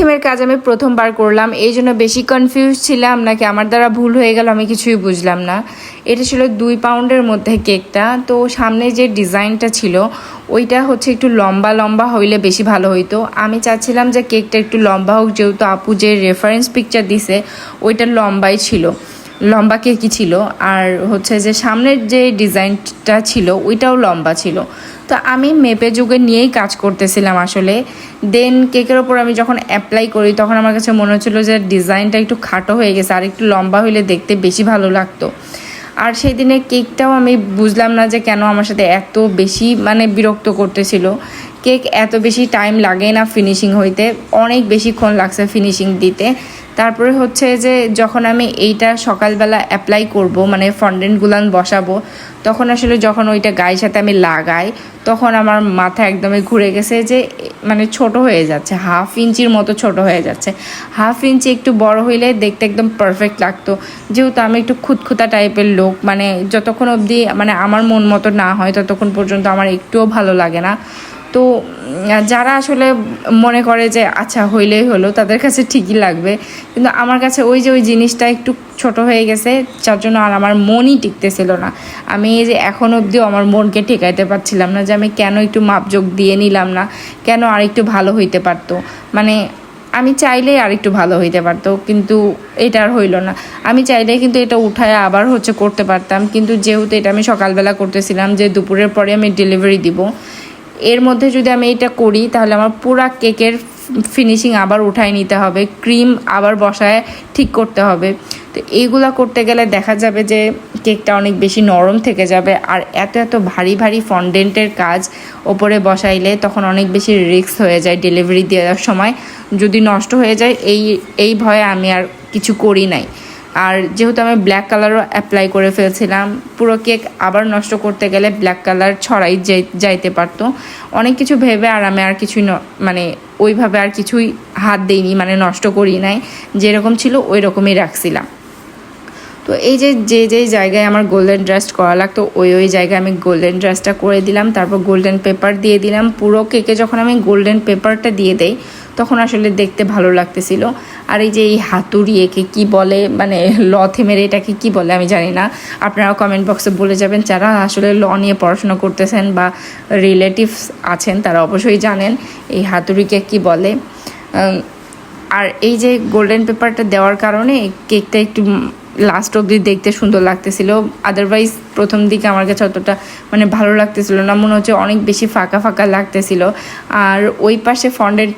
থিমের কাজ আমি প্রথমবার করলাম। এই জন্য বেশি কনফিউজ ছিলাম নাকি আমার দ্বারা ভুল হয়ে গেল আমি কিছুই বুঝলাম না। এটা ছিল দুই পাউন্ডের মধ্যে কেকটা। তো সামনে যে ডিজাইনটা ছিল, ওইটা হচ্ছে একটু লম্বা লম্বা হইলে বেশি ভালো হইতো। আমি চাচ্ছিলাম যে কেকটা একটু লম্বা হোক, যেহেতু আপু যে রেফারেন্স পিকচার দিছে, ওইটা লম্বাই ছিল, লম্বা কেকই ছিল। আর হচ্ছে যে সামনের যে ডিজাইনটা ছিল, ওইটাও লম্বা ছিল। তো আমি মেপে যুগে নিয়েই কাজ করতেছিলাম আসলে। দেন কেকের ওপর আমি যখন অ্যাপ্লাই করি, তখন আমার কাছে মনে হচ্ছিল যে ডিজাইনটা একটু খাটো হয়ে গেছে, আর একটু লম্বা হইলে দেখতে বেশি ভালো লাগতো। আর সেই দিনে কেকটাও আমি বুঝলাম না যে কেন আমার সাথে এত বেশি মানে বিরক্ত করতেছিল। কেক এত বেশি টাইম লাগে না ফিনিশিং হইতে। অনেক বেশিক্ষণ লাগছে ফিনিশিং দিতে। তারপরে হচ্ছে যে, যখন আমি এইটা সকালবেলা অ্যাপ্লাই করব মানে ফন্ডেন্টগুলান বসাবো, তখন আসলে যখন ওইটা গায়ের সাথে আমি লাগাই, তখন আমার মাথা একদমই ঘুরে গেছে যে মানে ছোট হয়ে যাচ্ছে হাফ ইঞ্চির মতো ছোট হয়ে যাচ্ছে। হাফ ইঞ্চি একটু বড় হইলে দেখতে একদম পারফেক্ট লাগতো। যেহেতু আমি একটু খুঁতখুতা টাইপের লোক মানে যতক্ষণ অবধি মানে আমার মন মতো না হয়, ততক্ষণ পর্যন্ত আমার একটুও ভালো লাগে না। তো যারা আসলে মনে করে যে আচ্ছা হইলেই হলো, তাদের কাছে ঠিকই লাগবে। কিন্তু আমার কাছে ওই যে, ওই জিনিসটা একটু ছোট হয়ে গেছে, যার জন্য আর আমার মনই টিকতেছিল না। আমি এই যে, এখন অবধিও আমার মনকে ঠেকাইতে পারছিলাম না যে, আমি কেন একটু মাপযোগ দিয়ে নিলাম না, কেন আর একটু ভালো হইতে পারতো। মানে আমি চাইলেই আর একটু ভালো হইতে পারতো, কিন্তু এটা আর হইল না। আমি চাইলেই কিন্তু এটা উঠায় আবার হচ্ছে করতে পারতাম, কিন্তু যেহেতু এটা আমি সকালবেলা করতেছিলাম, যে দুপুরের পরে আমি ডেলিভারি দিব এর মধ্যে যদি আমি এটা করি, তাহলে আমার পুরা কেকের ফিনিশিং আবার উঠায় নিতে হবে, ক্রিম আবার বসায় ঠিক করতে হবে। তো এইগুলা করতে গেলে দেখা যাবে যে কেকটা অনেক বেশি নরম থেকে যাবে আর এত এত ভারী ভারী ফন্ডেন্টের কাজ ওপরে বসাইলে তখন অনেক বেশি রিস্ক হয়ে যায় ডেলিভারি দেওয়ার সময়। যদি নষ্ট হয়ে যায়, এই এই ভয়ে আমি আর কিছু করি নাই। আর যেহেতু আমি ব্ল্যাক কালারও অ্যাপ্লাই করে ফেলছিলাম, পুরো কেক আবার নষ্ট করতে গেলে ব্ল্যাক কালার ছড়াই যাই- যাইতে পারতো। অনেক কিছু ভেবে আর আমি আর কিছুই মানে ওইভাবে আর কিছুই হাত দেইনি মানে নষ্ট করি নাই। যেরকম ছিল ওই রকমই রাখছিলাম। তো এই যে যে যে জায়গায় আমার গোল্ডেন ড্রাস্ট করা লাগতো, ওই ওই জায়গায় আমি গোল্ডেন ড্রাস্টটা করে দিলাম, তারপর গোল্ডেন পেপার দিয়ে দিলাম। পুরো কেকে যখন আমি গোল্ডেন পেপারটা দিয়ে দেই, তখন আসলে দেখতে ভালো লাগতেছিল। আর এই যে এই হাতুড়ি একে কী বলে মানে ল থিমের এটাকে কী বলে আমি জানি না। আপনারা কমেন্ট বক্সে বলে যাবেন, যারা আসলে ল নিয়ে পড়াশোনা করতেছেন বা রিলেটিভস আছেন, তারা অবশ্যই জানেন এই হাতুড়িকে কী বলে। আর এই যে গোল্ডেন পেপারটা দেওয়ার কারণে কেকটা একটু লাস্ট অবধি দেখতে সুন্দর লাগতেছিল। আদারওয়াইজ প্রথম দিকে আমার কাছে অতটা মানে ভালো লাগতেছিল না। মনে হচ্ছে অনেক বেশি ফাঁকা ফাঁকা লাগতেছিল। আর ওই পাশে ফন্ডেন্ট